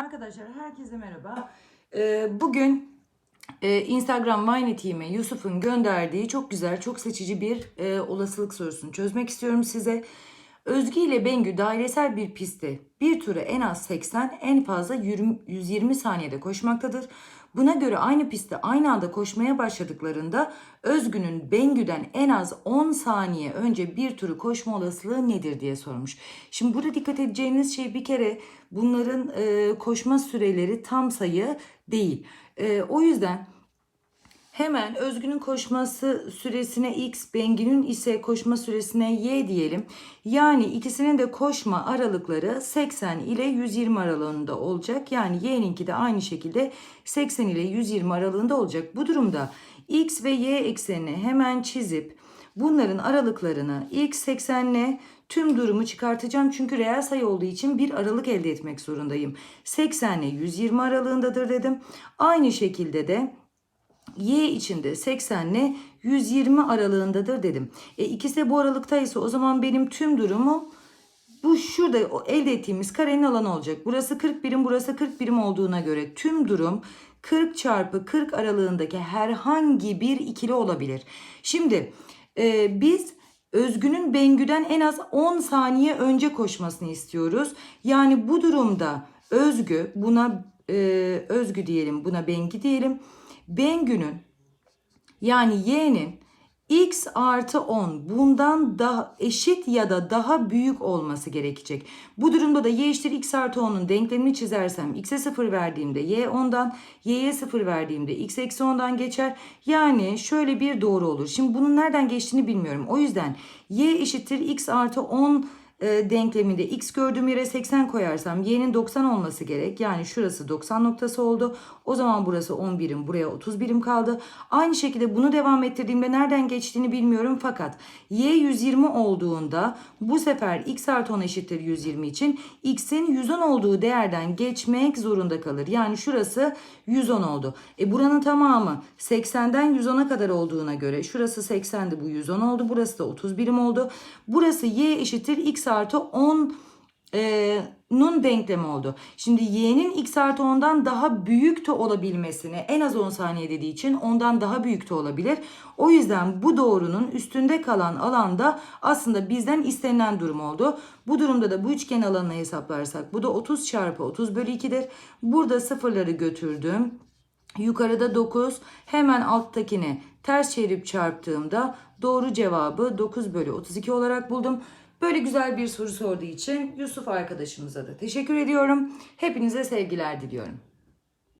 Arkadaşlar herkese merhaba. Ee, bugün e, Instagram Mynetiğime Yusuf'un gönderdiği çok güzel, çok seçici bir e, olasılık sorusunu çözmek istiyorum size. Özgü ile Bengü dairesel bir pistte bir tura en az 80, en fazla 20 120 saniyede koşmaktadır. Buna göre aynı pistte aynı anda koşmaya başladıklarında Özgü'nün Bengü'den en az 10 saniye önce bir turu koşma olasılığı nedir diye sormuş. Şimdi burada dikkat edeceğiniz şey bir kere bunların e, koşma süreleri tam sayı değil. E, o yüzden Hemen Özgün'ün koşması süresine X, Bengi'nin ise koşma süresine Y diyelim. Yani ikisinin de koşma aralıkları 80 ile 120 aralığında olacak. Yani Y'ninki de aynı şekilde 80 ile 120 aralığında olacak. Bu durumda X ve Y eksenini hemen çizip bunların aralıklarını X 80 ile tüm durumu çıkartacağım. Çünkü reel sayı olduğu için bir aralık elde etmek zorundayım. 80 ile 120 aralığındadır dedim. Aynı şekilde de Y içinde 80 ile 120 aralığındadır dedim. E ikisi de bu aralıktaysa o zaman benim tüm durumu bu şurada elde ettiğimiz karenin alanı olacak. Burası 40 birim, burası 40 birim olduğuna göre tüm durum 40 çarpı 40 aralığındaki herhangi bir ikili olabilir. Şimdi e, biz Özgün'ün Bengü'den en az 10 saniye önce koşmasını istiyoruz. Yani bu durumda Özgü buna e, Özgü diyelim buna Bengi diyelim. Bengü'nün yani y'nin x artı 10 bundan daha eşit ya da daha büyük olması gerekecek. Bu durumda da y eşittir x artı 10'un denklemini çizersem x'e 0 verdiğimde y 10'dan y'ye 0 verdiğimde x eksi 10'dan geçer. Yani şöyle bir doğru olur. Şimdi bunun nereden geçtiğini bilmiyorum. O yüzden y eşittir x artı 10 e, denkleminde x gördüğüm yere 80 koyarsam y'nin 90 olması gerek. Yani şurası 90 noktası oldu. O zaman burası 10 birim buraya 30 birim kaldı. Aynı şekilde bunu devam ettirdiğimde nereden geçtiğini bilmiyorum fakat y 120 olduğunda bu sefer x artı 10 eşittir 120 için x'in 110 olduğu değerden geçmek zorunda kalır. Yani şurası 110 oldu. E buranın tamamı 80'den 110'a kadar olduğuna göre şurası 80'di bu 110 oldu. Burası da 30 birim oldu. Burası y eşittir x artı 10 e, denklemi oldu. Şimdi y'nin x artı 10'dan daha büyük de olabilmesini en az 10 saniye dediği için ondan daha büyük de olabilir. O yüzden bu doğrunun üstünde kalan alanda aslında bizden istenilen durum oldu. Bu durumda da bu üçgen alanını hesaplarsak bu da 30 çarpı 30 bölü 2'dir. Burada sıfırları götürdüm. Yukarıda 9 hemen alttakini ters çevirip çarptığımda doğru cevabı 9 bölü 32 olarak buldum. Böyle güzel bir soru sorduğu için Yusuf arkadaşımıza da teşekkür ediyorum. Hepinize sevgiler diliyorum.